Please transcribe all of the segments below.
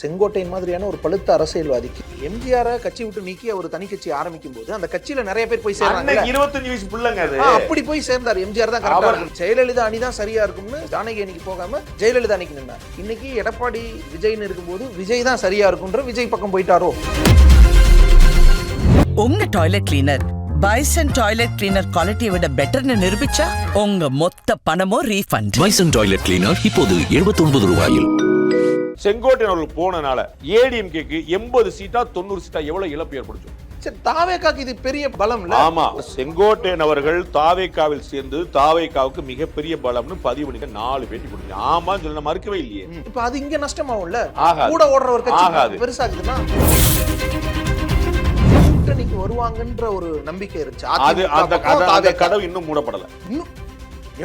செங்கோட்டையன் மாதிரியான ஒரு பழுத்த அரசியல்வாதிக்கு எம்ஜிஆரை கட்சி விட்டு நீக்கி அவர் தனி கட்சி ஆரம்பிக்கும் போது அந்த கட்சியில நிறைய பேர் போய் சேர்றாங்க அன்னைக்கு இருபத்தஞ்சு வயசு பிள்ளைங்க அது. அப்படி போய் சேர்ந்தார். எம்ஜிஆர் தான் கரெக்டா இருக்கும். ஜெயலலிதா அணி தான் சரியா இருக்கும்னு ஜானகி அணிக்கு போகாம ஜெயலலிதா அணிக்கு நின்னார். இன்னைக்கு எடப்பாடி விஜய்னு இருக்கும்போது விஜய் தான் சரியா இருக்கும்ன்ற விஜய் பக்கம் போயிட்டாரோ? உங்க toilet cleaner Bison toilet cleaner குவாலிட்டியை விட பெட்டர்னு நிரூபிச்சா உங்க மொத்த பணமும் ரீஃபண்ட் பைசன் டாய்லெட் கிளீனர் இப்போது 79 ரூபாயில். செங்கோட்டையன் அவர்கள் போனனால ஏடிஎம்கேக்கு எண்பது சீட்டா தொண்ணூறு சீட்டா எவ்வளவு இழப்பு ஏற்படுச்சு சரி தாவேக்காக்கு இது பெரிய பலம் இல்ல ஆமா செங்கோட்டையன் அவர்கள் தாவேக்காவில் சேர்ந்து தாவேக்காவுக்கு மிகப்பெரிய பலம்னு பதிவு பண்ணிட்டு நாலு பேட்டி கொடுத்தீங்க ஆமான்னு சொல்ல மறுக்கவே இல்லையே. இப்ப அது இங்க நஷ்டமாகும்ல. கூட ஓடுற ஒரு. கட்சி பெருசாகுதுன்னா? கூட்டணிக்கு வருவாங்கன்ற ஒரு நம்பிக்கை இருந்துச்சு. அது அந்த. கதவு இன்னும் மூடப்படல. இன்னும்?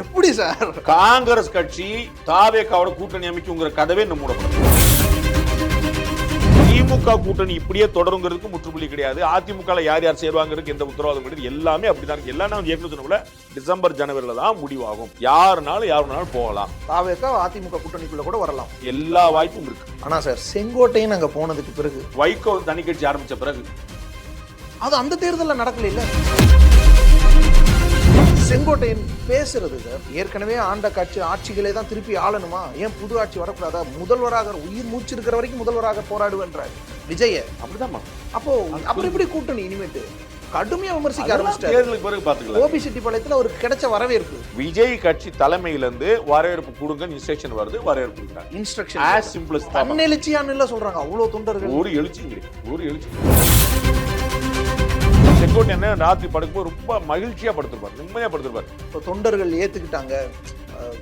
எப்படி சார்? காங்கிரஸ் கட்சி தாவேக்காவோட கூட்டணி அமைக்குங்கிற கதவே இன்னும் மூடப்படல. திமுக கூட்டணி இப்படியே தொடருங்கிறதுக்கு முற்றுப்புள்ளி கிடையாது. அதிமுக யார் யார் சேருவாங்கிறதுக்கு எந்த உத்தரவாதம் கிடையாது. எல்லாமே அப்படிதான் இருக்கு. எல்லாம் நான் ஏற்கனவே சொன்ன டிசம்பர் ஜனவரில தான் முடிவாகும். யாருனாலும் யாருனாலும் போகலாம். தாவேக்கா அதிமுக கூட்டணிக்குள்ள கூட வரலாம். எல்லா வாய்ப்பும் இருக்கு. ஆனா சார் செங்கோட்டையன் அங்க போனதுக்கு பிறகு வைகோ தனி கட்சி ஆரம்பிச்ச பிறகு. அது அந்த தேர்தல்ல நடக்கல இல்ல செங்கோட்டையன் பேசுறது ஏற்கனவே ஆண்ட காட்சி ஆட்சிகளே தான் திருப்பி ஆளணுமா? ஏன் புது ஆட்சி வரக்கூடாதா? முதல்வராக உயிர் மூச்சு இருக்கிற வரைக்கும் முதல்வராக போராடுவேன்றார். விஜய அப்படிதாம்மா. அப்போ அப்புறம் எப்படி கூட்டணி இனிமேட்டு? கடுமையா விமர்சிக்க ஆரம்பிச்சிட்டாரு. தேர்தலுக்கு பிறகு பாத்துக்கலாம் ஓபி செட்டிப்பாளையத்துல அவருக்கு கிடைச்ச வரவேற்பு. விஜய் கட்சி தலைமையில இருந்து வரவேற்பு கொடுங்க இன்ஸ்ட்ரக்ஷன் வருது வரவேற்பு கொடுக்குறாங்க இன்ஸ்ட்ரக்ஷன் ஆஸ் சிம்பிள். தன்னெழுச்சியான்னு சொல்றாங்க. அவ்வளவு தொண்டர்கள். ஒரு கிடையாது. ஒரு எழுச்சி செங்கோட்டையன் ராத்திரி படுக்கும்போது ரொம்ப மகிழ்ச்சியா படுத்திருப்பார் நிம்மதியா படுத்திருப்பார். இப்ப தொண்டர்கள் ஏத்துக்கிட்டாங்க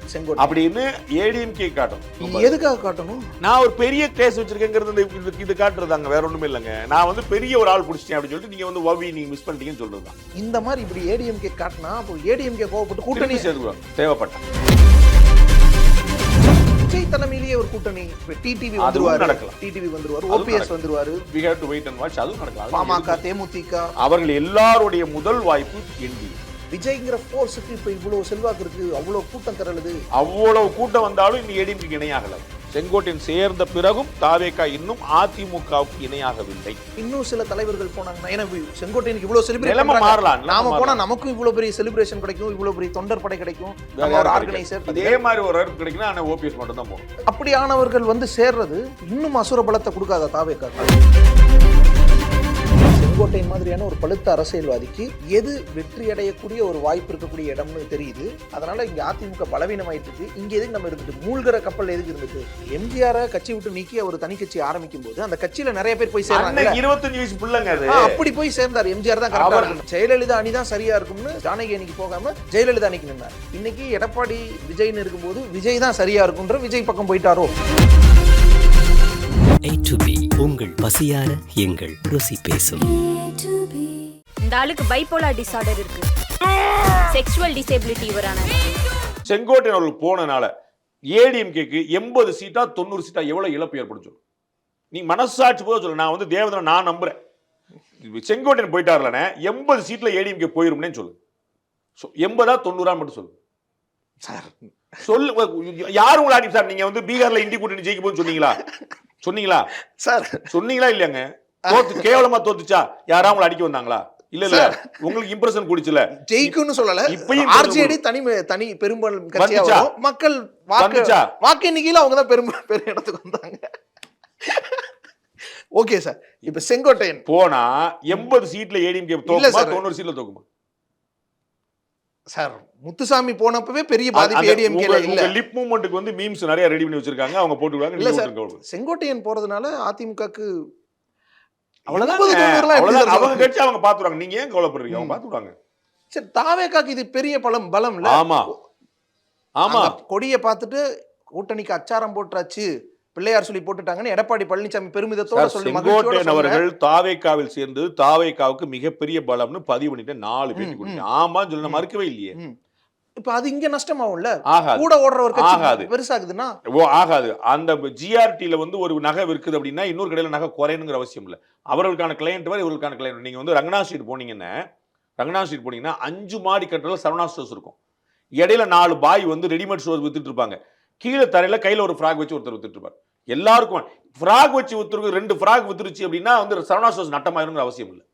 செங்கோட்டை. அப்படின்னு ஏடிஎம்கே காட்டும். எதுக்காக காட்டணும்? நான் ஒரு பெரிய கேஸ் வச்சிருக்கேங்கிறது இது- இது காட்டுறதாங்க வேற ஒண்ணுமே இல்லைங்க. நான் வந்து பெரிய ஒரு ஆள் பிடிச்சிட்டேன் அப்படின்னு சொல்லிட்டு நீங்க வந்து வவி நீங்க மிஸ் பண்ணிட்டீங்கன்னு சொல்றதுதான். இந்த மாதிரி இப்படி ஏடிஎம்கே காட்டினா அப்போ ஏடிஎம்கே கோவப்பட்டு கூட்டணி கூட்டணி சேர்ந்துருவாங்க தேவைப்பட்ட விஜய் தலைமையிலேயே ஒரு கூட்டணி. டிடிவி வந்துருவாரு. நடக்கலாம். டிடிவி வந்துருவாரு. ஓபிஎஸ். வந்துருவாரு. We have to wait and watch. அதுவும் நடக்கலாம் பாமக தேமுதிக. அவர்கள் எல்லாருடைய முதல் வாய்ப்பு என்டி விஜய்ங்கிற ஃபோர்ஸுக்கு இப்ப இவ்வளவு செல்வாக்கு இருக்கு. அவ்வளவு கூட்டம் திரளுது அவ்வளவு கூட்டம் வந்தாலும் இன்னும் ஏடிஎம்கே இணையாகல. செங்கோட்டையன் சேர்ந்த பிறகும் தாவேகா இன்னும் அதிமுகவுக்கு இணையாகவில்லை. இன்னும் சில தலைவர்கள் போனாங்கன்னா ஏன்னா செங்கோட்டையனுக்கு இவ்வளவு செலிப்ரேட் நிலைமை மாறலாம், நாம போனா. நமக்கும் இவ்வளவு பெரிய செலிப்ரேஷன் கிடைக்கும் இவ்வளவு பெரிய தொண்டர் படை கிடைக்கும். ஆர்கனைசர். இதே மாதிரி ஒரு வரப்பு கிடைக்குன்னா ஆனா ஓபிஎஸ் மட்டும் தான் போகும் அப்படியானவர்கள் வந்து சேர்றது இன்னும் அசுர பலத்தை கொடுக்காத தாவேக்கா செங்கோட்டையன் மாதிரியான ஒரு பழுத்த அரசியல்வாதிக்கு எது வெற்றி அடையக்கூடிய ஒரு வாய்ப்பு இருக்கக்கூடிய இடம்னு தெரியுது. அதனால இங்க அதிமுக பலவீனமாயிட்டு இருக்கு இங்க எதுக்கு நம்ம இருந்துட்டு மூழ்கிற கப்பல் எதுக்கு இருந்துட்டு? எம்ஜிஆரை கட்சி விட்டு நீக்கி அவர் தனி கட்சி ஆரம்பிக்கும் போது அந்த கட்சியில நிறைய பேர் போய் அன்னைக்கு இருபத்தஞ்சு வயசு பிள்ளைங்க அது. அப்படி போய் சேர்ந்தார். எம்ஜிஆர் தான் கரெக்டா இருக்கும் ஜெயலலிதா அணி தான் சரியா இருக்கும்னு ஜானகி அணிக்கு போகாம ஜெயலலிதா அணிக்கு நின்னார். இன்னைக்கு எடப்பாடி விஜய்னு இருக்கும்போது விஜய் தான் சரியா இருக்கும்ன்ற விஜய் பக்கம் போயிட்டாரோ? A to B உங்கள் பசியார எங்கள் ருசி பேசும். இந்த ஆளுக்கு பைப்போலார் டிசார்டர் இருக்கு. செக்ஷுவல் டிசேபிலிட்டி இவரான. செங்கோட்டையன் அவர்கள் போனனால ஏடிஎம்கேக்கு எண்பது சீட்டா தொண்ணூறு சீட்டா எவ்வளவு இழப்பு ஏற்படுச்சு? நீ மனசாட்சி போத சொல்ல. நான் வந்து தேவதனை நான் நம்புறேன். செங்கோட்டையன் போயிட்டார்லனே எண்பது சீட்ல ஏடிஎம்கே போயிரும்னே சொல்லு. சொ- எண்பதா தொண்ணூறா மட்டும் சொல்லு. சார் சொல்லு. யார் உங்களை சார்? நீங்க வந்து பீகார்ல இந்தி கூட்டணி ஜெயிக்க போகுதுன்னு சொன்னீங்களா? சொன்னீங்களா? சார். சொன்னீங்களா இல்லையாங்க? தோத்து கேவலமா தோத்துச்சா? யாரா உங்களை அடிக்க வந்தாங்களா? இல்ல இல்ல. உங்களுக்கு இம்ப்ரெஷன் குடிச்சுல? ஜெயிக்கும்னு சொல்லல. இப்பயும் ஆர்ஜேடி தனி தனி பெரும்பாலும் கட்சியா மக்கள் வாக்கு? வாக்கு எண்ணிக்கையில அவங்க தான் பெரும் பெரிய இடத்துக்கு வந்தாங்க. ஓகே சார் இப்ப செங்கோட்டையன். போனா எண்பது சீட்ல ஏடிஎம்கே தோக்குமா. தொண்ணூறு சீட்ல தோக்குமா? சார் முத்துசாமி போனப்பவே பெரிய பாதிப்பு ஏடிஎம்கேல இல்ல. லிப் மூவ்மெண்ட்டுக்கு வந்து மீம்ஸ் நிறைய ரெடி பண்ணி வச்சிருக்காங்க. அவங்க போட்டுருக்காங்க இல்ல சார். செங்கோட்டையன் போறதுனால அதிமுகக்கு அவ்வளவுதான். அவங்க? கட்சி அவங்க பாத்துறாங்க நீங்க ஏன் கவலைப்படுறீங்க? அவங்க பாத்துறாங்க சரி தாவேக்காக்கு இது பெரிய பலம் பலம் இல்ல ஆமா. ஆமா கொடியை பார்த்துட்டு கூட்டணிக்கு அச்சாரம் போட்டாச்சு பிள்ளையார் சொல்லி போட்டுட்டாங்கன்னு எடப்பாடி பழனிசாமி பெருமிதத்தோட சொல்லி செங்கோட்டையன். அவர்கள் தாவேக்காவில் சேர்ந்து தாவேக்காவுக்கு மிகப்பெரிய பலம்னு பதிவு பண்ணிட்டு நாலு பேட்டி ம், கொடுத்தீங்க ஆமான்னு சொல்லி மறுக்கவே இல்லையே. இப்ப அது இங்க நஷ்டமாகும்ல? ஆகாது. கூட ஓடுற ஒரு ஆகாது. பெருசாகுதுன்னா? ஓ ஆகாது. அந்த ஜிஆர்டில வந்து ஒரு நகை விற்குது அப்படின்னா இன்னொரு கடையில நகை குறையணுங்கிற அவசியம் இல்லை. அவர்களுக்கான கிளையண்ட் வேறு இவர்களுக்கான கிளையண்ட் நீங்க வந்து ரங்கநாத் ஸ்ட்ரீட் போனீங்கன்னா ரங்கநாத் ஸ்ட்ரீட் போனீங்கன்னா அஞ்சு மாடி கட்டல சரவணா ஸ்டோர்ஸ் இருக்கும். இடையில நாலு பாய் வந்து ரெடிமேட் ஸ்டோர் வித்துட்டு இருப்பாங்க. கீழே தரையில கையில ஒரு ஃப்ராக் வச்சு ஒருத்தர் வித்துட்டு இருப்பார். எல்லாருக்கும் ஃப்ராக் வச்சு வித்துருக்கு ரெண்டு ஃப்ராக் வித்துருச்சு அப்படின்னா வந்து சரவணா ஸ்டோர்ஸ் நட்டமாயிருங்கிற அவசியம் இல்லை.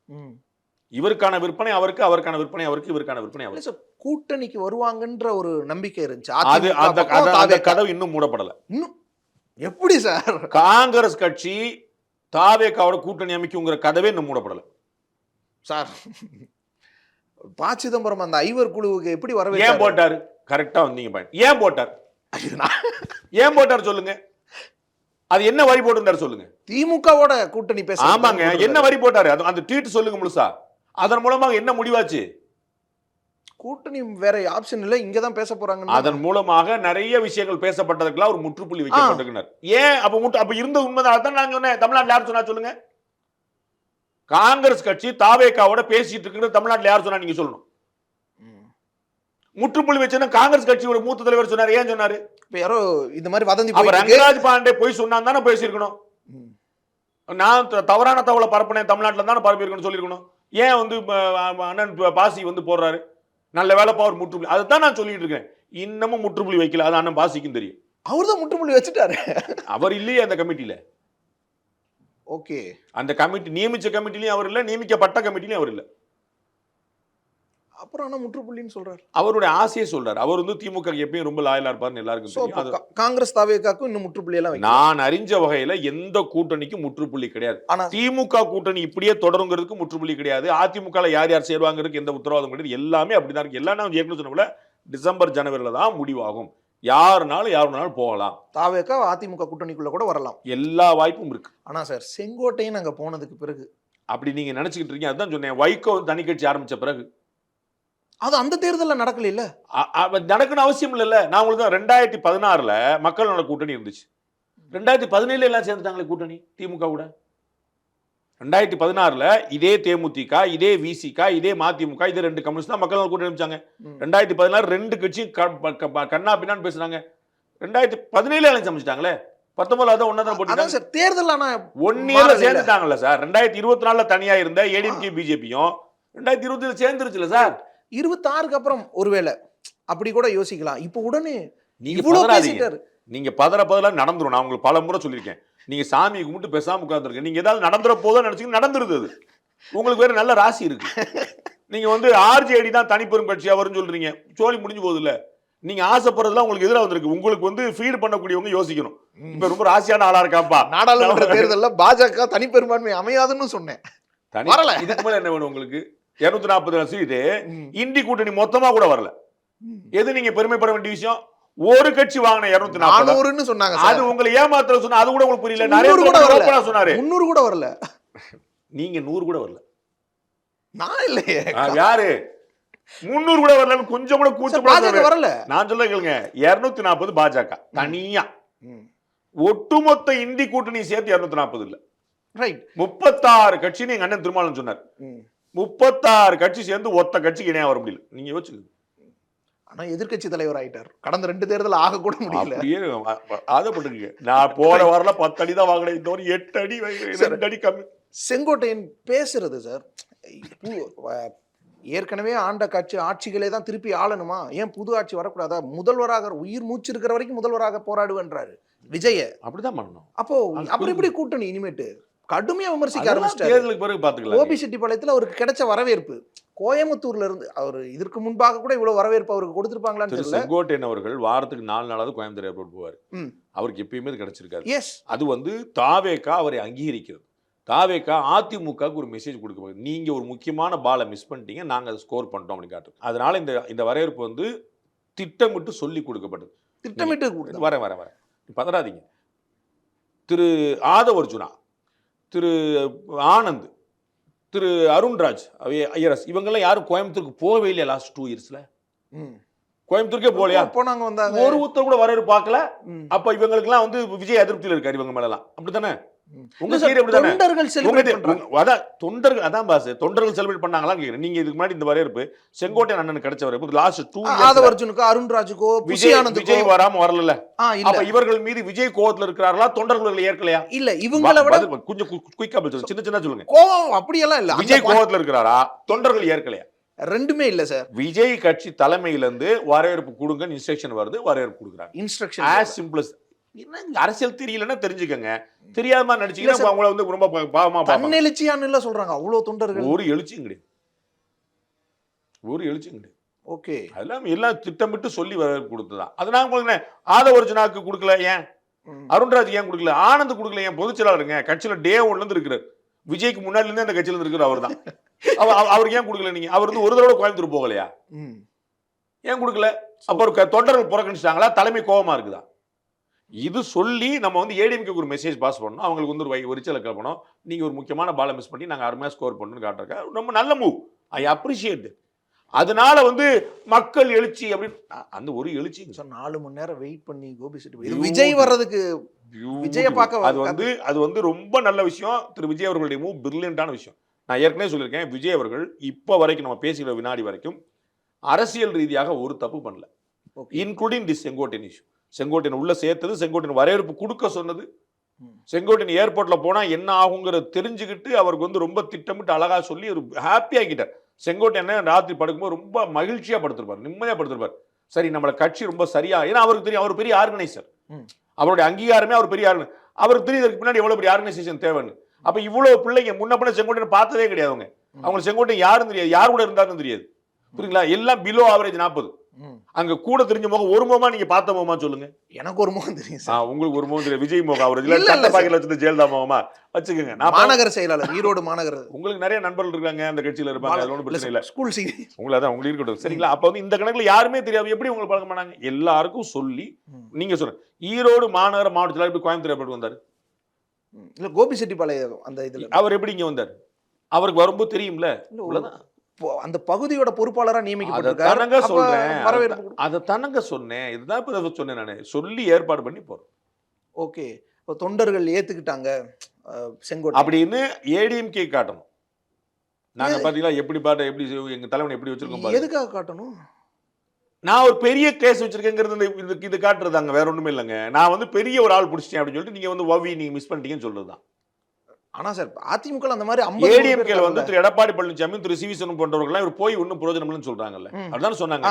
இவருக்கான விற்பனை அவருக்கு அவருக்கான விற்பனை அவருக்கு இவருக்கான விற்பனை அவருக்கு. கூட்டணிக்கு வருவாங்கன்ற ஒரு நம்பிக்கை இருந்துச்சு. அது அந்த. கதவு இன்னும் மூடப்படல. இன்னும் எப்படி சார்? காங்கிரஸ் கட்சி தாவேக்காவோட கூட்டணி அமைக்குங்கிற கதவே இன்னும் மூடப்படல. சார் ப சிதம்பரம் அந்த ஐவர் குழுவுக்கு எப்படி ஏன் வரவேற்றாரு போட்டாரு? கரெக்டா வந்தீங்க பாயிண்ட் ஏன் போட்டார்? ஏன் போட்டார் சொல்லுங்க. அது என்ன வரி போட்டிருந்தாரு சொல்லுங்க. திமுகவோட கூட்டணி பேச ஆமாங்க. என்ன வரி போட்டாரு? அந்த ட்வீட் சொல்லுங்க முழுசா. அதன் மூலமாக என்ன முடிவாச்சு? கூட்டணி வேற ஆப்ஷன் இல்ல இங்க தான் பேச போறாங்க அதன் மூலமாக நிறைய விஷயங்கள் பேசப்பட்டதுக்கெல்லாம் ஒரு முற்றுப்புள்ளி வைக்கப்பட்டிருக்கிறார். ஏன்? அப்ப முற்று அப்ப இருந்த உண்மைதான்? அதான் நான் சொன்னேன். தமிழ்நாட்டுல யார் சொன்னா சொல்லுங்க? காங்கிரஸ் கட்சி தாவேக்காவோட பேசிட்டு இருக்குன்னு தமிழ்நாட்டுல யார் சொன்னா நீங்க சொல்லணும். முற்றுப்புள்ளி வச்சுன்னா காங்கிரஸ் கட்சியோட மூத்த தலைவர் சொன்னாரு. ஏன் சொன்னாரு? இப்ப யாரோ இந்த மாதிரி வதந்தி. ரங்கராஜ் பாண்டே போய் சொன்னான் தானே பேசியிருக்கணும். நான் தவறான தகவலை பரப்புனேன். தமிழ்நாட்டில் தானே பரப்பியிருக்கணும்னு சொல்லியிருக்கணும். ஏன் வந்து அண்ணன் பாசி வந்து போடுறாரு? நல்ல வேலைப்பா ஒரு முற்றுப்புள்ளி. அதுதான் நான் சொல்லிட்டு இருக்கேன். இன்னமும் முற்றுப்புள்ளி வைக்கல. அது அண்ணன் பாசிக்கும் தெரியும். அவர்தான் முற்றுப்புள்ளி வச்சுட்டாரு. அவர் இல்லையே அந்த கமிட்டியில. ஓகே. அந்த கமிட்டி நியமிச்ச கமிட்டிலையும் அவர் இல்ல நியமிக்கப்பட்ட கமிட்டிலையும் அவர் இல்ல. அப்புறம் ஆனா முற்றுப்புள்ளின்னு சொல்றாரு. அவருடைய ஆசையை சொல்றாரு. அவர் வந்து திமுக எப்பயும் ரொம்ப லாயலா இருப்பாருன்னு எல்லாருக்கும் தெரியும். காங்கிரஸ் தாவேக்காக்கும் இன்னும் முற்றுப்புள்ளி எல்லாம் வைக்கல. நான் அறிஞ்ச வகையில எந்த கூட்டணிக்கும் முற்றுப்புள்ளி கிடையாது. ஆனா திமுக கூட்டணி இப்படியே தொடருங்கிறதுக்கு முற்றுப்புள்ளி கிடையாது. அதிமுக ல யார் யார் சேருவாங்கிறதுக்கு எந்த உத்தரவாதம் கிடையாது. எல்லாமே அப்படிதான் இருக்கு. எல்லாம் நான் ஏற்கனவே சொன்ன போல டிசம்பர் ஜனவரில தான் முடிவாகும். யாருனாலும் யாருனாலும் போகலாம். தாவேக்கா அதிமுக கூட்டணிக்குள்ள கூட வரலாம். எல்லா வாய்ப்பும் இருக்கு. ஆனா சார் செங்கோட்டையன் அங்க போனதுக்கு பிறகு அப்படி நீங்க நினைச்சுக்கிட்டு இருக்கீங்க. அதுதான் சொன்னேன். வைகோ தனி கட்சி ஆரம்பிச்ச பிறகு. அது அந்த தேர்தல்ல நடக்கல இல்ல நடக்கணும் அவசியம் இல்லைல்ல. நான் உங்களுக்கு ரெண்டாயிரத்தி பதினாறுல மக்கள் நல கூட்டணி இருந்துச்சு. ரெண்டாயிரத்தி பதினேழுல எல்லாம் சேர்ந்துட்டாங்களே கூட்டணி திமுக கூட. ரெண்டாயிரத்தி பதினாறுல இதே தேமுதிக இதே விசிக இதே மதிமுக இதே ரெண்டு கம்யூனிஸ்ட் தான் மக்கள் நல கூட்டணி அமைச்சாங்க. ரெண்டாயிரத்தி பதினாறு ரெண்டு கட்சியும் க- ப- க- ப- கண்ணா பின்னான்னு பேசுனாங்க ரெண்டாயிரத்தி பதினேழு அலைன்ஸ் அமைச்சிட்டாங்களே. பத்தொன்பதுல அதான் ஒன்னா தான் போட்டாங்க சார் தேர்தல் ஆனா ஒன் இயர்ல. சேர்ந்துட்டாங்கல்ல சார். ரெண்டாயிரத்தி இருபத்தி நாலுல தனியா இருந்த ஏடிஎம்கே பிஜேபியும் ரெண்டாயிரத்தி இருபத்தி சேர்ந்துருச்சுல சார். இருபத்தாறுக்கு அப்புறம் ஒருவேளை. அப்படி கூட யோசிக்கலாம். இப்ப உடனே பதறாதீங்க. பேசிட்டாரு. நீங்க பதற பதற நடந்துரும். நான் உங்களுக்கு பல முறை சொல்லியிருக்கேன். நீங்க சாமியை கும்பிட்டு பேசாம உட்கார்ந்துருக்கீங்க. நீங்க ஏதாவது நடந்துற போதோ நினைச்சீங்க நடந்துருது அது. உங்களுக்கு வேற நல்ல ராசி இருக்கு. நீங்க வந்து ஆர்ஜேடி தான் தனிப்பெரும் கட்சியா வரும்னு சொல்றீங்க. சோழி முடிஞ்சு போகுது இல்ல நீங்க ஆசைப்படுறதுலாம் உங்களுக்கு எதிராக வந்திருக்கு? உங்களுக்கு வந்து ஃபீட் பண்ணக்கூடியவங்க யோசிக்கணும். இப்ப ரொம்ப ராசியான ஆளா இருக்காப்பா? நாடாளுமன்ற தேர்தல்ல பாஜக தனிப்பெரும்பான்மை அமையாதுன்னு சொன்னேன். இதுக்கு மேல என்ன வேணும் உங்களுக்கு? இருநூத்தி நாற்பது சீட்டு. இந்தி கூட்டணி மொத்தமா கூட வரல. எது நீங்க பெருமைப்பட வேண்டிய விஷயம்? ஒரு கட்சி வாங்கின இருநூத்தி நானூறுன்னு சொன்னாங்க அது உங்களை ஏமாத்துற சொன்னா அது கூட உங்களுக்கு புரியல. நரேந்திர கூட வரல. சொன்னாரு. முன்னூறு கூட வரல. நீங்க நூறு கூட வரல. நான் இல்லையே. யாரு? முன்னூறு கூட வரலன்னு கொஞ்சம் கூட கூச்சம் வரல. நான் சொல்ல கேளுங்க. இருநூத்தி நாற்பது பாஜக. தனியா. ஒட்டுமொத்த இந்தி கூட்டணி சேர்த்து இருநூத்தி நாற்பது இல்ல. ரைட். முப்பத்தாறு கட்சின்னு எங்க அண்ணன் திருமாவளவன் சொன்னார். முப்பத்தாறு கட்சி சேர்ந்து ஒத்த கட்சிக்கு இணையா வர முடியல. நீங்க யோசிச்சுக்கோங்க. ஆனா எதிர்க்கட்சி தலைவர் ஆயிட்டார். கடந்த ரெண்டு தேர்தல் ஆக கூட முடியல. அப்படியே ஆதப்பட்டுருக்கீங்க. நான் போன வாரம்ல பத்து அடி தான் வாங்கினேன். இந்த வாரம் எட்டு அடி. ரெண்டு அடி கம்மி. செங்கோட்டையன் பேசுறது சார் ஏற்கனவே ஆண்ட கட்சி ஆட்சிகளே தான் திருப்பி ஆளணுமா? ஏன் புது ஆட்சி வரக்கூடாதா? முதல்வராக உயிர் மூச்சு இருக்கிற வரைக்கும் முதல்வராக போராடுவேன்றாரு விஜய. அப்படிதான் பண்ணணும். அப்போ அது அப்புறம் எப்படி கூட்டணி இனிமேட்டு? கடுமையா விமர்சிக்க ஆரம்பிச்சிட்டாரு. தேர்தலுக்கு பிறகு பாத்துக்கலாம் ஓபி செட்டிப்பாளையத்துல அவருக்கு கிடைச்ச வரவேற்பு. கோயம்புத்தூர்ல இருந்து அவர் இதற்கு முன்பாக கூட இவ்வளவு வரவேற்பு அவருக்கு கொடுத்திருப்பாங்களான்னு திரு தெரியல. செங்கோட்டையன் அவர்கள் வாரத்துக்கு நாலு நாளாவது கோயம்புத்தூர் ஏர்போர்ட் போவார். அவருக்கு எப்பயுமே இது கிடைச்சிருக்காரு எஸ் அது வந்து தாவேக்கா அவரை அங்கீகரிக்கிறது. தாவேக்கா அதிமுகவுக்கு ஒரு மெசேஜ் கொடுக்க போகுது நீங்க ஒரு முக்கியமான பாலை மிஸ் பண்ணிட்டீங்க நாங்க அதை ஸ்கோர் பண்ணிட்டோம் அப்படின்னு காட்டுறது அதனால இந்த இந்த வரவேற்பு வந்து திட்டமிட்டு சொல்லி கொடுக்கப்பட்டது. திட்டமிட்டு. வரேன் வரேன் வரேன். பதறாதீங்க. திரு ஆதவ் அர்ஜுனா திரு ஆனந்த் திரு அருண்ராஜ் ஐயரஸ் இவங்கெல்லாம் யாரும் கோயம்புத்தூருக்கு போகவே இல்லையா லாஸ்ட் டூ இயர்ஸ்ல. கோயம்புத்தூருக்கே போகலையா போனாங்க வந்தாங்க ஒரு உத்தரவு கூட வரவேற்பு பார்க்கல. அப்ப இவங்களுக்குலாம் வந்து விஜய் அதிருப்தியில் இருக்காரு இவங்க மேலலாம் அப்படித்தானே ம். தொண்டர்கள் அதான் தொண்டர்கள் அதான் பாஸ் தொண்டர்கள் செலிப்ரேட் பண்ணாங்களான்னு கேக்குறேன். நீங்க இதுக்கு முன்னாடி இந்த வரவேற்பு செங்கோட்டையன் அண்ணன் கிடைச்ச வரவேற்பு லாஸ்ட் டூ ஆதவ அர்ஜுனுக்கோ அருண்ராஜுக்கோ விஜய் விஜய் வராம வரல அப்ப இவர்கள் மீது விஜய் கோவத்துல இருக்கிறார்களா? தொண்டர்கள் ஏற்கலையா? இல்ல இவங்கள விட பதில் கொஞ்சம் குயிக்கா சொல்லுங்க. சின்ன சின்ன சொல்லுங்க. கோவம் அப்படியெல்லாம் இல்ல. விஜய் கோவத்துல இருக்கிறாரா? தொண்டர்கள் ஏற்கலையா? ரெண்டுமே இல்ல சார் விஜய் கட்சி தலைமையில இருந்து வரவேற்பு கொடுங்க இன்ஸ்ட்ரக்ஷன் வருது வரவேற்பு கொடுக்குறாங்க. இன்ஸ்ட்ரக்ஷன் ஆஸ் சிம்பிள் என்ன அரசியல் தெரியலன்னா தெரிஞ்சுக்கங்க. தெரியாத மாதிரி நடிச்சீங்கன்னா அவங்கள வந்து ரொம்ப பாவமா தன்னெழுச்சியான்னு இல்ல சொல்றாங்க. அவ்வளவு தொண்டர்கள். ஒரு எழுச்சியும் கிடையாது ஒரு எழுச்சியும் கிடையாது ஓகே. அதெல்லாம் எல்லாம் திட்டமிட்டு சொல்லி வர கொடுத்ததான் அது நான் உங்களுக்கு ஆதவ ஒரிஜினாக்கு கொடுக்கல ஏன்? அருண்ராஜ் ஏன் கொடுக்கல? ஆனந்த் கொடுக்கல ஏன்? பொதுச் செயலாளருங்க கட்சியில டே ஒன்ல இருந்து இருக்கிறார். விஜய்க்கு முன்னாடி இருந்தே அந்த கட்சியில இருந்து இருக்கிற அவர் தான் அவருக்கு ஏன் கொடுக்கல நீங்க? அவர் வந்து ஒரு தடவை கோயம்புத்தூர் போகலையா. ஏன் கொடுக்கல? அப்ப ஒரு க- தொண்டர்கள் புறக்கணிச்சிட்டாங்களா? தலைமை கோவமா இருக்குதா? இது சொல்லி நம்ம வந்து ஏடிஎம்கே ஒரு மெசேஜ் பாஸ் பண்ணணும் அவங்களுக்கு வந்து ஒரு வை ஒரிச்சலை கிளப்பணும். நீங்க ஒரு முக்கியமான பாலை மிஸ் பண்ணி நாங்க அருமையா ஸ்கோர் பண்ணணும்னு காட்டுறக்க ரொம்ப நல்ல மூவ் ஐ அப்ரிஷியேட் அதனால வந்து மக்கள் எழுச்சி அப்படின்னு அந்த ஒரு எழுச்சி சார். நாலு மணி நேரம் வெயிட் பண்ணி கோபி செட்டி. விஜய் வர்றதுக்கு விஜயை பார்க்க அது வந்து அது வந்து ரொம்ப நல்ல விஷயம். திரு விஜய் அவர்களுடைய மூவ் பிரில்லியண்டான விஷயம். நான் ஏற்கனவே சொல்லியிருக்கேன் விஜய் அவர்கள் இப்போ வரைக்கும் நம்ம பேசுகிற வினாடி வரைக்கும் அரசியல் ரீதியாக ஒரு தப்பு பண்ணல. Including the Sengottaiyan issue Sengottaiyan உள்ள சேர்த்தது செங்கோட்டையன் வரவேற்பு கொடுக்க சொன்னது. செங்கோட்டையன் ஏர்போர்ட்ல போனா என்ன ஆகுங்கிறத தெரிஞ்சுக்கிட்டு அவருக்கு வந்து ரொம்ப திட்டமிட்டு அழகா சொல்லி ஒரு ஹாப்பி ஆக்கிட்டார். செங்கோட்டையன் ராத்திரி படுக்கும்போது ரொம்ப மகிழ்ச்சியா படுத்திருப்பார் நிம்மதியா படுத்திருப்பார். சரி நம்மள கட்சி ரொம்ப சரியா ஏன்னா அவருக்கு தெரியும் அவர் பெரிய ஆர்கனைசர். அவருடைய அங்கீகாரமே அவர் பெரிய அவருக்கு தெரியும் இதுக்கு பின்னாடி எவ்வளவு பெரிய ஆர்கனைசேஷன் தேவைன்னு. அப்ப இவ்வளவு பிள்ளைங்க முன்ன பின்ன செங்கோட்டையன் பார்த்ததே கிடையாது அவங்க. அவங்க செங்கோட்டையன் யாருன்னு தெரியாது யார் கூட இருந்தாருன்னு தெரியாது. புரியுங்களா எல்லாம் பிலோ ஆவரேஜ் நாற்பது. அங்க கூட தெரிஞ்ச முகம் ஒரு முகமா நீங்க பார்த்த முகமா சொல்லுங்க. எனக்கு ஒரு முகம் தெரியும் சார். உங்களுக்கு ஒரு முகம் தெரியும். விஜய் முகம் அவர் இல்ல, இல்ல. பாக்கில வச்சிருந்த ஜெயலலிதா முகமா? வச்சுக்கோங்க. நான் மாநகர செயலாளர் ஈரோடு மாநகர உங்களுக்கு நிறைய நண்பர்கள் இருக்காங்க அந்த கட்சியில இருப்பாங்க அதுல ஒன்றும் பிரச்சனை இல்ல ஸ்கூல் சி உங்களை அதான் உங்களுக்கு இருக்கட்டும். சரிங்களா? அப்ப வந்து இந்த கணக்குல யாருமே தெரியாது எப்படி உங்களுக்கு பழக்கம் பண்ணாங்க? எல்லாருக்கும் சொல்லி. நீங்க சொல்லுங்க ஈரோடு மாநகர மாவட்டத்தில் எப்படி கோயம்புத்தூர் எப்படி வந்தாரு? இல்ல கோபி செட்டிப்பாளையம் அந்த இதுல. அவர் எப்படி இங்க வந்தார்? அவருக்கு வரும்போது தெரியும்ல? இவ்வளவுதான். அந்த பகுதியோட பொறுப்பாளரா நியமிக்கப்பட்டிருக்காரு. சொல்றேன். வரவேற்பு அதை தானங்க சொன்னேன். இதுதான் இப்ப சொன்னேன் நானு. சொல்லி ஏற்பாடு பண்ணி போறோம். ஓகே. இப்போ தொண்டர்கள் ஏத்துக்கிட்டாங்க செங்கோட்டை அப்படின்னு ஏடிஎம்கே காட்டணும். நாங்க பாத்தீங்களா? எப்படி பாட்ட எப்படி எங்க தலைவன் எப்படி வச்சிருக்கோம். எதுக்காக காட்டணும்? நான் ஒரு பெரிய கேஸ் வச்சிருக்கேங்கிறது இந்த- இது இது காட்டுறதாங்க வேற ஒண்ணுமே இல்லைங்க. நான் வந்து பெரிய ஒரு ஆள் பிடிச்சிட்டேன் அப்படின்னு சொல்லிட்டு நீங்க வந்து வவி நீங்க மிஸ் பண்ணிட்டீங்கன்னு சொல்றதுதான். ஆனா சார் அதிமுக அந்த மாதிரி 50 ஏடிஎம்கே வந்து திரு எடப்பாடி பழனிசாமி திரு சி வி சண்முகம் போன்றவர்கள் இவர் போய் ஒன்றும் பிரயோஜனம் இல்லைன்னு சொல்றாங்கல்ல. ம். அதுதான் சொன்னாங்க.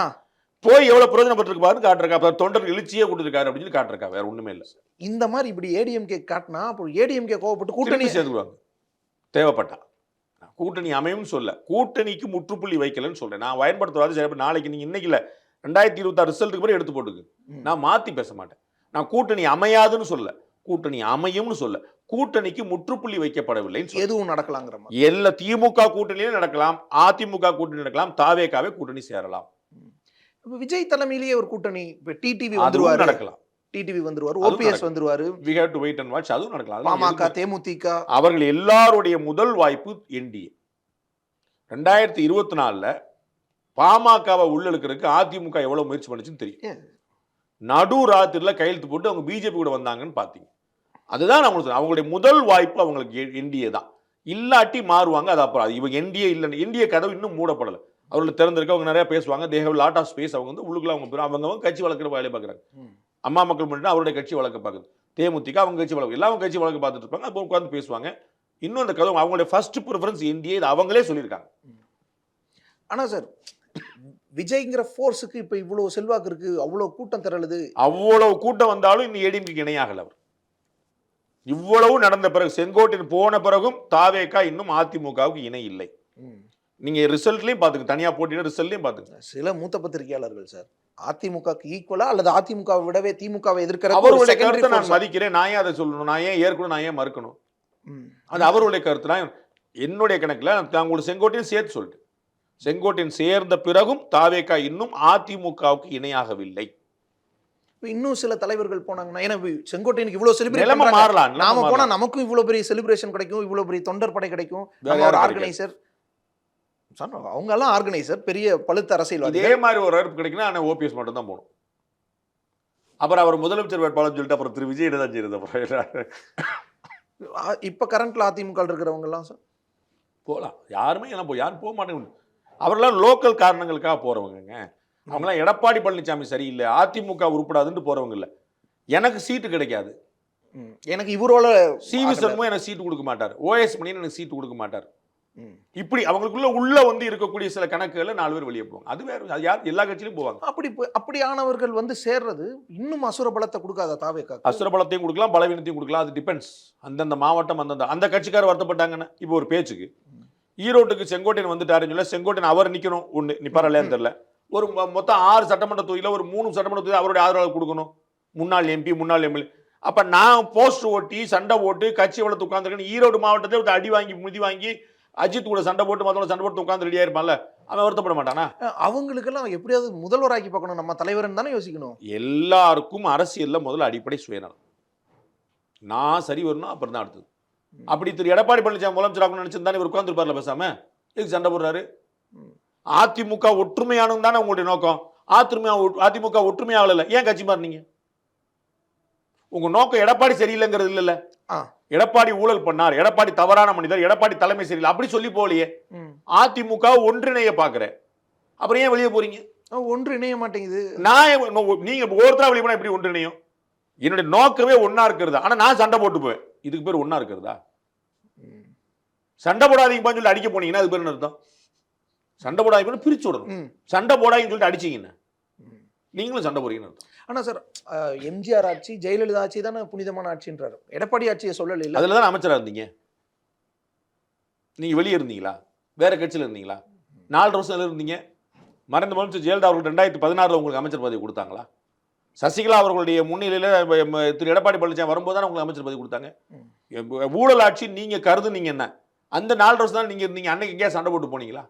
போய் எவ்வளவு பிரயோஜனப்பட்டிருக்கு பாருன்னு காட்டுறக்கா தொண்டர் எழுச்சியே கொடுத்துருக்காரு அப்படின்னு காட்டுறக்கா. வேற ஒண்ணுமே இல்ல. இந்த மாதிரி இப்படி ஏடிஎம்கே காட்டினா அப்போ ஏடிஎம்கே கோவப்பட்டு கூட்டணி சேர்த்துக்குவாங்க தேவைப்பட்டா கூட்டணி அமையும் சொல்ல. கூட்டணிக்கு முற்றுப்புள்ளி வைக்கலன்னு சொல்றேன். நான் பயன்படுத்துவாது சரி நாளைக்கு நீங்க இன்னைக்கு இல்ல. ரெண்டாயிரத்தி இருபத்தாறு ரிசல்ட்டுக்கு பிறகு எடுத்து போட்டுக்கு. நான் மாத்தி பேச மாட்டேன். நான் கூட்டணி அமையாதுன்னு சொல்ல. கூட்டணி அமையும்னு சொல்ல. கூட்டணிக்கு முற்றுப்புள்ளி வைக்கப்படவில்லைன்னு சொல்ல. எதுவும் நடக்கலாங்கிற மாதிரி. எல்லா திமுக கூட்டணியிலும் நடக்கலாம் அதிமுக கூட்டணி நடக்கலாம் தாவேக்காவே கூட்டணி சேரலாம். விஜய் தலைமையிலேயே ஒரு கூட்டணி இப்ப டிடிவி வந்துருவாரு. நடக்கலாம். டிடிவி வந்துருவாரு ஓபிஎஸ். வந்துருவாரு. We have to wait and watch அதுவும் நடக்கலாம். பாமக தேமுதிக. அவர்கள் எல்லாருடைய முதல் வாய்ப்பு என்டிஏ ரெண்டாயிரத்தி இருபத்தி நாலுல பாமகவை உள்ளெழுக்கிறதுக்கு அதிமுக எவ்வளவு முயற்சி பண்ணுச்சுன்னு தெரியும். நடு ராத்திரில கையெழுத்து போட்டு அவங்க பிஜேபி கூட வந்தாங்கன்னு பார்த்தீங்க. அதுதான் சொல்றேன். அவங்களுடைய முதல் வாய்ப்பு அவங்களுக்கு என்டிஏ தான். இல்லாட்டி மாறுவாங்க அது அப்புறம். அது இவங்க என்டிஏ இல்லைன்னு என்டிஏ கதவு இன்னும் மூடப்படலை. அவர்கள் திறந்திருக்க அவங்க நிறைய பேசுவாங்க. தேவ லாட் ஆஃப் ஸ்பேஸ் அவங்க வந்து உள்ளுக்குள்ள அவங்க அவங்க அவங்க கட்சி வளர்க்குற வேலையை பார்க்குறாங்க. அம்மா மக்கள் மட்டும் அவருடைய கட்சி வளர்க்க பார்க்குது. தேமுதிக அவங்க கட்சி வளர்க்கு எல்லாம் அவங்க கட்சி வளர்க்க பார்த்துட்டு இருப்பாங்க. அப்போ உட்காந்து பேசுவாங்க. இன்னும் அந்த கதவு அவங்களுடைய ஃபர்ஸ்ட் ப்ரிஃபரன்ஸ் என்டிஏ இது அவங்களே சொல்லியிருக்காங்க. ஆனா சார் விஜய்ங்கிற ஃபோர்ஸுக்கு இப்ப இவ்வளவு செல்வாக்கு இருக்கு அவ்வளவு கூட்டம் திரளுது அவ்வளவு கூட்டம் வந்தாலும் இந்த ஏடிஎம்க்கு இணையாகல அவர். இவ்வளவு நடந்த பிறகு செங்கோட்டையன் போன பிறகும் தாவேக்கா இன்னும் அதிமுகவுக்கு இணை இல்லை. நீங்க ரிசல்ட்லயும் பாத்துங்க தனியா போட்டியிட ரிசல்ட்லயும் பாத்துங்க சில மூத்த பத்திரிகையாளர்கள் சார் அதிமுகக்கு ஈக்குவலா அல்லது அதிமுகவை விடவே திமுகவை எதிர்க்கிற அவருடைய கருத்தை நான் மதிக்கிறேன். நான் ஏன் அதை சொல்லணும்? நான் ஏன் ஏற்கனவும் நான் ஏன் மறுக்கணும்? அது அவருடைய கருத்து. நான் என்னுடைய கணக்குல நான் உங்களுக்கு செங்கோட்டையன் சேர்த்து சொல்லிட்டு செங்கோட்டையன் சேர்ந்த பிறகும் தாவேக்கா இன்னும் அதிமுகவுக்கு இணையாகவில்லை. இன்னும் சில தலைவர்கள் போனாங்கன்னா ஏன்னா செங்கோட்டையனுக்கு இவ்வளவு செலிப்ரேட் நிலைமை மாறலாம் நாம போனா மாறலாம். நமக்கும் இவ்வளவு பெரிய செலிப்ரேஷன் கிடைக்கும் இவ்வளவு பெரிய தொண்டர் படை கிடைக்கும். நம்ம ஒரு ஆர்கனைசர் அவங்க எல்லாம் ஆர்கனைசர் பெரிய பழுத்த அரசியல்வாதி. இதே மாதிரி ஒரு வரப்பு கிடைக்குன்னா ஆனால் ஓபிஎஸ் மட்டும் தான் போகணும். அப்புறம் அவர் முதலமைச்சர் வேட்பாளர் சொல்லிட்டு அப்புறம் திரு விஜய் தான் செய்யறது அப்புறம் இப்ப கரண்ட்ல அதிமுக இருக்கிறவங்க எல்லாம் சார்? போகலாம் யாருமே என்ன போ யாரும் போக மாட்டேங்க அவரெல்லாம் லோக்கல் காரணங்களுக்காக போறவங்கங்க. அவங்களாம் எடப்பாடி பழனிசாமி சரியில்லை அதிமுக உருப்படாதுன்னு போறவங்க இல்ல. எனக்கு சீட்டு கிடைக்காது. எனக்கு இவரோட சி வி சண்முகம் எனக்கு சீட்டு கொடுக்க மாட்டார். ஓஎஸ் மணியன் எனக்கு சீட்டு கொடுக்க மாட்டார். இப்படி அவங்களுக்குள்ள உள்ள வந்து இருக்கக்கூடிய சில கணக்குகளை நாலு பேர் வெளியே போவாங்க. அது வேற அது யார் எல்லா கட்சியிலும் போவாங்க. அப்படி அப்படியானவர்கள் வந்து சேர்றது இன்னும் அசுர பலத்தை கொடுக்காத தாவேக்கா அசுரபலத்தையும் கொடுக்கலாம் பலவீனத்தையும் கொடுக்கலாம். அது டிபெண்ட்ஸ் அந்தந்த மாவட்டம் அந்தந்த அந்த கட்சிக்காரர் வருத்தப்பட்டாங்கன்னு. இப்போ ஒரு பேச்சுக்கு. ஈரோட்டுக்கு செங்கோட்டையன் வந்துட்டாருன்னு சொல்ல செங்கோட்டையன் அவர் நிக்கணும். ஒண்ணு நிப்பாரா இல்லையான்னு தெரியல. ஒரு மொத்தம் ஆறு சட்டமன்ற தொகுதியில ஒரு மூணு சட்டமன்ற தொகுதி அவருடைய ஆதரவு கொடுக்கணும். முன்னாள் எம்பி முன்னாள் எம்எல்ஏ. அப்ப நான் போஸ்ட் ஓட்டி சண்டை போட்டு கட்சி வளர்த்து உட்காந்துருக்கேன் ஈரோடு மாவட்டத்தில் அடி வாங்கி மிதி வாங்கி அஜித் கூட சண்டை போட்டு மத்தவங்க சண்டை போட்டு உட்காந்து ரெடியா இருப்பான்ல அவன் வருத்தப்பட மாட்டானா? அவங்களுக்கெல்லாம் எப்படியாவது முதல்வராக்கி பார்க்கணும். நம்ம தலைவர்னு தானே யோசிக்கணும். எல்லாருக்கும் அரசியல்ல முதல்ல அடிப்படை சுயநலம். நான் சரி வரணும் அப்புறம் தான் அடுத்தது. அப்படி திரு எடப்பாடி பழனிசாமி முதலமைச்சர் ஆகணும்னு நினைச்சிருந்தானே இவர் உட்காந்துருப்பார்ல பேசாம? எதுக்கு சண்டை போடுறாரு? அதிமுக ஒற்றுமையானது தானே உங்களுடைய நோக்கம்? அதிமுக அதிமுக ஒற்றுமையாகல ஏன் கட்சி மாறினீங்க? உங்க நோக்கம் எடப்பாடி சரியில்லைங்கிறது இல்லைல்ல. எடப்பாடி ஊழல் பண்ணார். எடப்பாடி தவறான மனிதர். எடப்பாடி தலைமை சரியில்லை. அப்படி சொல்லி போகலையே. ம். அதிமுக ஒன்றிணைய பாக்குறேன். அப்புறம் ஏன் வெளியே போறீங்க? ஒன்று இணைய மாட்டேங்குது. நான் நீங்க ஒருத்தரா வெளியே போனா எப்படி ஒன்றிணையும் என்னுடைய நோக்கமே ஒண்ணா இருக்கிறது. ஆனா நான் சண்டை போட்டு போவேன். இதுக்கு பேர் ஒண்ணா இருக்கிறதா? சண்டை போடாதீங்கப்பான்னு சொல்லி அடிக்க போனீங்கன்னா அது பேர் அர்த்தம்? சண்டை போடாதீங்கன்னு பிரிச்சு விடணும். சண்டை போடாதீங்கன்னு சொல்லிட்டு அடிச்சீங்கன்னு நீங்களும் சண்டை போறீங்கன்னு அர்த்தம். ஆனா சார் எம்ஜிஆர் ஆட்சி ஜெயலலிதா ஆட்சி தானே புனிதமான ஆட்சின்றாரு. எடப்பாடி ஆட்சியை சொல்லல இல்ல. அதுல தான் அமைச்சரா இருந்தீங்க? நீங்க வெளியே இருந்தீங்களா? வேற கட்சியில இருந்தீங்களா? நாலு வருஷம் இருந்தீங்க. மறைந்த முதலமைச்சர் ஜெயலலிதா அவர்கள் ரெண்டாயிரத்தி பதினாறுல உங்களுக்கு அமைச்சர் பதவி கொடுத்தாங்களா? சசிகலா அவர்களுடைய முன்னிலையில திரு எடப்பாடி பழனிசாமி வரும்போது தான் உங்களுக்கு அமைச்சர் பதவி கொடுத்தாங்க. ஊழல் ஆட்சி நீங்க கருதுனீங்க என்ன? அந்த நாலு வருஷம் தான் நீங்க இருந்தீங்க. அன்னைக்கு எங்கேயா சண்டை போட்டு போனீங்களா.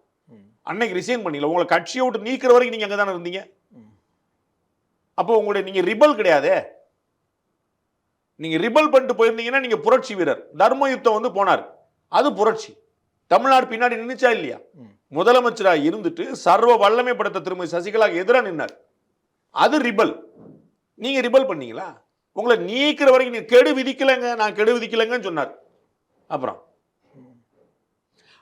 அன்னைக்கு ரிசைன் பண்ணீங்களா? உங்களை கட்சியை விட்டு நீக்கிற வரைக்கும் நீங்க அங்கே தானே இருந்தீங்க. அப்போ உங்களுடைய நீங்க ரிபல் கிடையாதே? நீங்க ரிபல் பண்ணிட்டு போயிருந்தீங்கன்னா நீங்க புரட்சி வீரர். தர்ம யுத்தம் வந்து போனார். அது புரட்சி. தமிழ்நாடு பின்னாடி நின்னுச்சா இல்லையா? ம். முதலமைச்சரா இருந்துட்டு சர்வ வல்லமை படுத்த திருமதி சசிகலா எதிராக நின்னார். அது ரிபல். நீங்க ரிபல் பண்ணீங்களா? உங்களை நீக்கிற வரைக்கும் நீங்க கெடு விதிக்கலைங்க நான் கெடு விதிக்கலைங்கன்னு சொன்னார். அப்புறம்?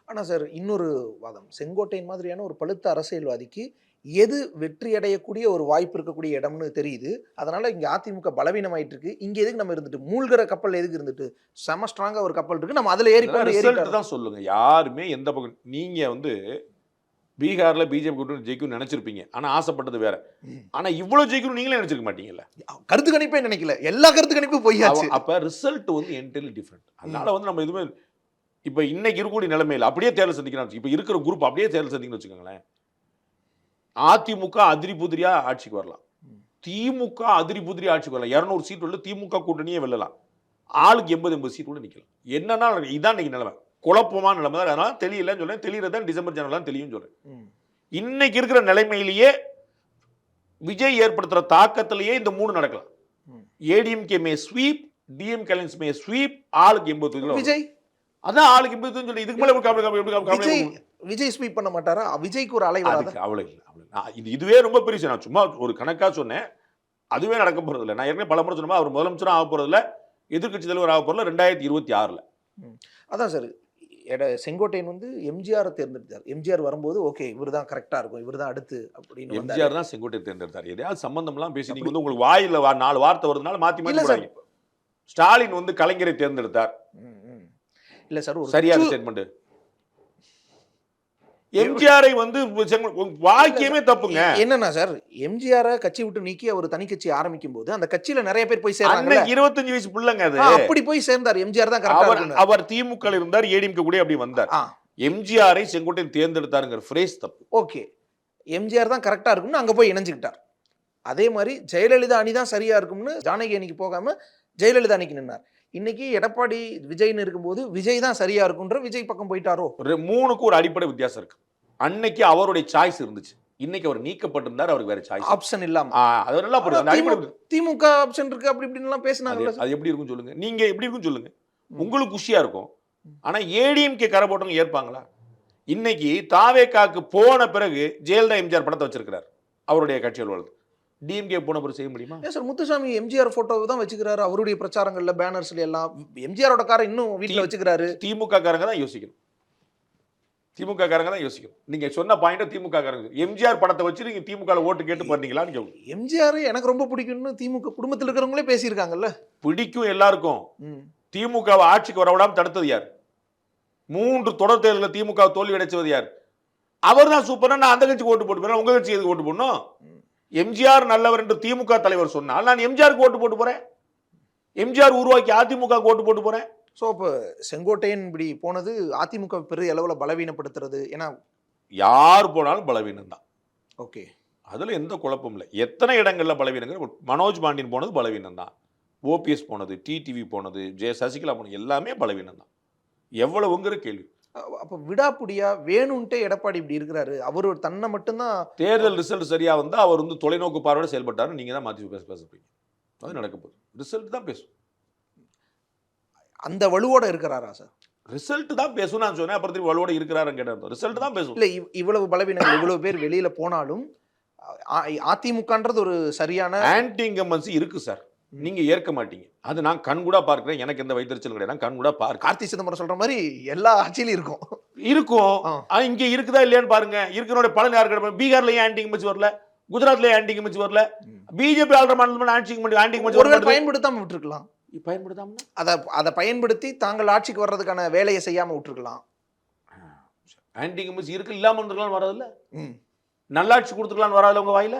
ஆனா சார் இன்னொரு வாதம். செங்கோட்டையன் மாதிரியான ஒரு பழுத்த அரசியல்வாதிக்கு எது வெற்றி அடையக்கூடிய ஒரு வாய்ப்பு இருக்கக்கூடிய இடம்னு தெரியுது. அதனால இங்க அதிமுக பலவீனமாயிட்டு இருக்கு இங்க எதுக்கு நம்ம இருந்துட்டு மூழ்கிற கப்பல் எதுக்கு இருந்துட்டு செம ஸ்ட்ராங்கா ஒரு கப்பல் இருக்கு நம்ம அதுல ஏறி போய் ரிசல்ட் தான் சொல்லுங்க. யாருமே எந்த பக்கம் நீங்க வந்து பீகார்ல பிஜேபி கூட்டணி ஜெயிக்கும்னு நினைச்சிருப்பீங்க. ஆனா ஆசைப்பட்டது வேற. ஆனா இவ்வளவு ஜெயிக்கணும் நீங்களே நினைச்சிருக்க மாட்டீங்கல்ல? கருத்து கணிப்பே நினைக்கல. எல்லா கருத்து கணிப்பும் அவ- அப்ப ரிசல்ட் வந்து என்டையர்லி டிஃப்ரெண்ட் அதனால வந்து நம்ம எதுவுமே இப்ப இன்னைக்கு இருக்கக்கூடிய நிலைமையில அப்படியே தேர்தல் சந்திக்கிறாங்க இப்ப இருக்கிற குரூப் அப்படியே தேர்தல் சந்திக்கணும்னு வச்சுக்கோங்களேன். அதிமுக அதிரி புதிரியா ஆட்சிக்கு வரலாம். திமுக அதிரி புதிரி ஆட்சிக்கு வரலாம். இருநூறு சீட் உள்ள திமுக கூட்டணியே வெல்லலாம். ஆளுக்கு எண்பது எண்பது சீட் உள்ள நிக்கலாம். என்னன்னா இதான் இன்னைக்கு நிலைமை. குழப்பமான நிலைமை தான். அதனால தெரியலன்னு சொல்றேன். தெளியறதான் டிசம்பர் ஜனவரி தான் தெரியும் சொல்றேன். இன்னைக்கு இருக்கிற நிலைமையிலேயே விஜய் ஏற்படுத்துற தாக்கத்திலேயே இந்த மூணு நடக்கலாம். ADMK may sweep DMK alliance may sweep ஆளுக்கு எண்பது. விஜய்? அதான் ஆளுக்கு தொகுதி சொல்லி இதுக்கு மேல எப்படி விஜய் ஸ்வீப் பண்ண மாட்டாரா? விஜய்க்கு ஒரு அலை வராத அவ்வளவு இல்லை. நான் இது இதுவே ரொம்ப பெரிய. நான் சும்மா ஒரு கணக்கா சொன்னேன். அதுவே நடக்க போறது இல்லை. நான் ஏற்கனவே பல முறை சொன்னமா அவர் முதலமைச்சரும் ஆக போறது இல்ல எதிர்க்கட்சி தலைவர் ஆக போறதுல ரெண்டாயிரத்தி இருபத்தி ஆறுல. அதான் சார். எட செங்கோட்டையன் வந்து எம்ஜிஆர் தேர்ந்தெடுத்தார். எம்ஜிஆர் வரும்போது ஓகே இவர் தான் கரெக்டா இருக்கும். இவர் தான் அடுத்து அப்படின்னு. எம்ஜிஆர் தான் செங்கோட்டை தேர்ந்தெடுத்தார். எதையாவது சம்பந்தம்லாம் பேசி நீங்க வந்து உங்களுக்கு வாயில நாலு வார்த்தை வருதுனால மாத்தி இல்ல மாத்தி சார். போடாதீங்க. ஸ்டாலின் வந்து கலைஞரை தேர்ந்தெடுத்தார். இல்ல சார் ஒரு சரியான ஸ்டேட்மெண்ட் எம்ஜிஆரை வந்து வாக்கியமே தப்புங்க. என்னன்னா சார் எம்ஜிஆர் கட்சி விட்டு நீக்கி அவர் தனி கட்சி ஆரம்பிக்கும் போது அந்த கட்சியில நிறைய பேர் போய் சேர்றாங்க இருபத்தஞ்சு வயசு பிள்ளைங்க அது. அப்படி போய் சேர்ந்தார் எம்ஜிஆர் தான் கரெக்டா அவர் திமுக இருந்தார் ஏடிஎம்கே கூட அப்படி வந்தார். எம்ஜிஆரை செங்கோட்டையன் தேர்ந்தெடுத்தாருங்கிற ஃப்ரேஸ் தப்பு. ஓகே. எம்ஜிஆர் தான் கரெக்டா இருக்கும்னு அங்க போய் இணைஞ்சுக்கிட்டார். அதே மாதிரி ஜெயலலிதா அணி தான் சரியா இருக்கும்னு ஜானகி அணிக்கு போகாம ஜெயலலிதா அணிக்கு நின்னார். இன்னைக்கு எடப்பாடி விஜய்னு இருக்கும்போது விஜய் தான் சரியா இருக்குன்ற விஜய் பக்கம் போயிட்டாரோ? ஒரு மூணுக்கு ஒரு அடிப்படை வித்தியாசம் இருக்கு. அன்னைக்கு அவருடைய சாய்ஸ் இருந்துச்சு. இன்னைக்கு அவர் நீக்கப்பட்டிருந்தார் அவருக்கு வேற சாய்ஸ் ஆப்ஷன் இல்லாம. அது நல்லா புரியுது திமுக ஆப்ஷன் இருக்கு அப்படி இப்படின்னு எல்லாம் அது பேசினாங்கல்ல அது எப்படி இருக்கும் சொல்லுங்க. நீங்க எப்படி இருக்கும் சொல்லுங்க. உங்களுக்கு குஷியா இருக்கும். ஆனா ஏடிஎம்கே கரை போட்டவங்க ஏற்பாங்களா? இன்னைக்கு தாவேக்காக்கு போன பிறகு ஜெயலலிதா எம்ஜிஆர் படத்தை வச்சிருக்கிறார். அவருடைய கட்சி அலுவலகத்தில் டிஎம்கே போன பிறகு செய்ய முடியுமா? ஏன் சார் முத்துசாமி எம்ஜிஆர் போட்டோவை தான் வச்சுக்கிறாரு அவருடைய பிரச்சாரங்கள்ல பேனர்ஸ்ல எல்லாம். எம்ஜிஆரோட காரை இன்னும் வீட்டுல வச்சுக்கிறாரு. திமுக காரங்க தான் யோசிக்கணும். திமுக காரங்க தான் யோசிக்கணும். நீங்க சொன்ன பாயிண்ட் திமுக காரங்க எம்ஜிஆர் படத்தை வச்சு நீங்க திமுக ஓட்டு கேட்டு பண்ணீங்களான்னு கேட்கும் எம்ஜிஆர் எனக்கு ரொம்ப பிடிக்கும்னு திமுக குடும்பத்தில் இருக்கிறவங்களே பேசியிருக்காங்கல்ல. பிடிக்கும் எல்லாருக்கும். திமுகவை ஆட்சிக்கு வரவிடாம தடுத்தது யார்? மூன்று தொடர் தேர்தலில் திமுக தோல்வி அடைச்சது யார்? அவர் தான் சூப்பரா நான் அந்த கட்சிக்கு ஓட்டு போட்டு போறேன் உங்க கட்சி எதுக்கு ஓட்டு போடணும்? எம்ஜிஆர் நல்லவர் என்று திமுக தலைவர் சொன்னால் நான் எம்ஜிஆருக்கு ஓட்டு போட்டு போறேன். எம்ஜிஆர் உருவாக்கி அதிமுக ஓட்டு போட்டு போறேன். ஸோ இப்போ செங்கோட்டையன் இப்படி போனது அதிமுக பெரிய அளவில் பலவீனப்படுத்துறது ஏன்னா யார் போனாலும் பலவீனம் தான். ஓகே. அதுல எந்த குழப்பமும் இல்லை. எத்தனை இடங்கள்ல பலவீனங்கள்? மனோஜ் பாண்டியன் போனது பலவீனம் தான். ஓபிஎஸ் போனது டிடிவி போனது ஜெய சசிகலா போனது எல்லாமே பலவீனம் தான். எவ்வளவுங்கிற கேள்வி. அப்போ விடாப்புடியா வேணும்ன்ட்டே எடப்பாடி இப்படி இருக்கிறாரு. அவர் தன்னை மட்டும்தான் தேர்தல் ரிசல்ட் சரியா வந்தா அவர் வந்து தொலைநோக்கு பார்வையோட செயல்பட்டாரு நீங்க தான் மாத்தி பேச பேச போறீங்க. அது நடக்க போகுது. ரிசல்ட் தான் பேசும். அந்த வலுவோட இருக்கிறாரா சார்? ரிசல்ட் தான் பேசும் நான் சொன்னேன். அப்புறம் வலுவோட இருக்கிறாருன்னு கேட்டேன். ரிசல்ட் தான் பேசும். இல்லை இவ்- இவ்வளவு பலவீனங்கள் இவ்வளவு பேர் வெளியில போனாலும் அதிமுகன்றது ஒரு சரியான ஆன்டி இன்கம்பன்சி இருக்கு சார். நீங்க ஏற்க மாட்டீங்க. அது நான் கண்கூடா பார்க்கிறேன். எனக்கு எந்த வைத்தறிச்சல் கிடையாது. நான் கண்கூடா பார்க்க கார்த்தி சிதம்பரம் சொல்ற மாதிரி எல்லா ஆட்சியிலும் இருக்கும். இருக்கும். இங்க இருக்குதா இல்லையான்னு பாருங்க. இருக்கிறோட பலன் யாருக்கு கிடைக்கும்? பீகார்ல ஏன் ஆன்டி இன்கம்பன்சி வரல. குஜராத்ல ஆன்டி இன்கம்பன்சி வரல. பிஜேபி ஆள்ற மாநிலம் ஆன்டி இன்கம்பன்சி ஆன்டி இன்கம்பன்சி ஒருவேளை வரல பயன்படுத்தாம விட்டுருக்கலாம். பயன்படுத்தாம? அதை அதை பயன்படுத்தி தாங்கள் ஆட்சிக்கு வர்றதுக்கான வேலையை செய்யாம விட்டுருக்கலாம். ஆன்டி இன்கம்பன்சி இருக்கு இல்லாம இருந்திருக்கலாம் வரதில்ல நல்லாட்சி கொடுத்துருக்கலாம் வராதுல உங்க வாயில.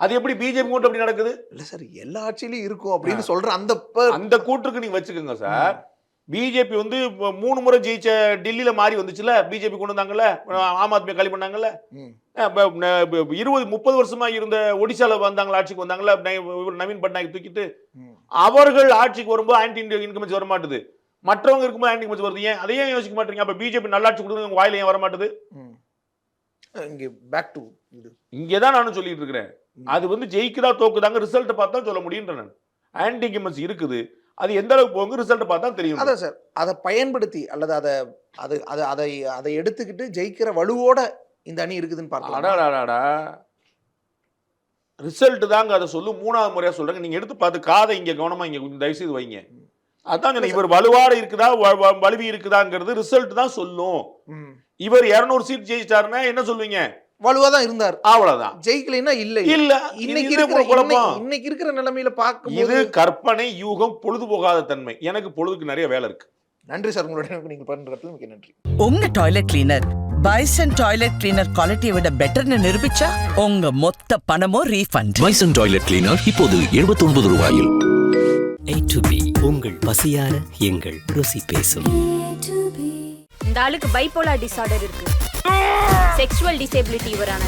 அது எப்படி பிஜேபி கூட்டம் அப்படி நடக்குது? இல்ல சார் எல்லா ஆட்சியிலும் இருக்கும் அப்படின்னு சொல்ற அந்த அந்த கூற்றுக்கு நீங்க வச்சுக்கோங்க சார். பிஜேபி வந்து மூணு முறை ஜெயிச்ச டெல்லியில மாறி வந்துச்சுல பிஜேபி கொண்டு வந்தாங்கல்ல ஆம் ஆத்மி காலி பண்ணாங்கல்ல. இருபது முப்பது வருஷமா இருந்த ஒடிசால வந்தாங்களா ஆட்சிக்கு வந்தாங்களா நவீன் பட்நாயக் தூக்கிட்டு. அவர்கள் ஆட்சிக்கு வரும்போது ஆன்டி இன்கமேஜ் வர மாட்டுது மற்றவங்க இருக்கும்போது ஆன்டி இன்கமேஜ் வருது. ஏன் அதையே யோசிக்க மாட்டீங்க? அப்ப பிஜேபி நல்லாட்சி கொடுக்குறது உங்க வாயில ஏன் வர மாட்டுது ம். இங்க பேக் டு இது. இங்கே தான் நானும் சொல்லிட்டு இருக்கிறேன். அது வந்து ஜெயிக்குதா தோக்குதாங்க ரிசல்ட் பார்த்தா சொல்ல முடியுன்ற நான். ஆன்டி இன்கமேஜ் இருக்குது. அது எந்த அளவுக்கு போங்க ரிசல்ட் பார்த்தா தெரியும். அதான் சார். அதை பயன்படுத்தி அல்லது அதை அது அதை அதை அதை எடுத்துக்கிட்டு ஜெயிக்கிற வலுவோட இந்த அணி இருக்குதுன்னு பார்க்கலாம். ரிசல்ட் தாங்க அதை சொல்லு. மூணாவது முறையா சொல்றேங்க. நீங்க எடுத்து பார்த்து காதை இங்க கவனமா இங்க கொஞ்சம் தயவு செய்து வைங்க அதான் இவர் வலுவாட இருக்குதா வலுவி இருக்குதாங்கிறது ரிசல்ட் தான் சொல்லும். இவர் 200 சீட் ஜெயிச்சிட்டாருன்னா என்ன சொல்லுவீங்க வலுவா தான் இருந்தார். அவ்வளவுதான். ஜெயிக்கலைன்னா இல்லை. இல்ல இன்னைக்கு இது இருக்கிற குழப்பம். இன்னைக்கு- இருக்கிற நிலைமையில இது பார்க்கும்போது கற்பனை யூகம் பொழுது போகாத தன்மை. எனக்கு பொழுதுக்கு நிறைய வேலை இருக்கு. நன்றி சார் உங்களுடைய நீங்க பண்றதுல மிக்க நன்றி. உங்க toilet cleaner Bison toilet cleaner குவாலிட்டியை விட பெட்டர்னு நிரூபிச்சா உங்க மொத்த பணமும் ரீஃபண்ட் பைசன் டாய்லெட் கிளீனர் இப்போது 79 ரூபாயில். A to B உங்கள் பசியார எங்கள் ருசி பேசும். இந்த ஆளுக்கு பைப்போலார் டிசார்டர் இருக்கு. Sexual disability இவரான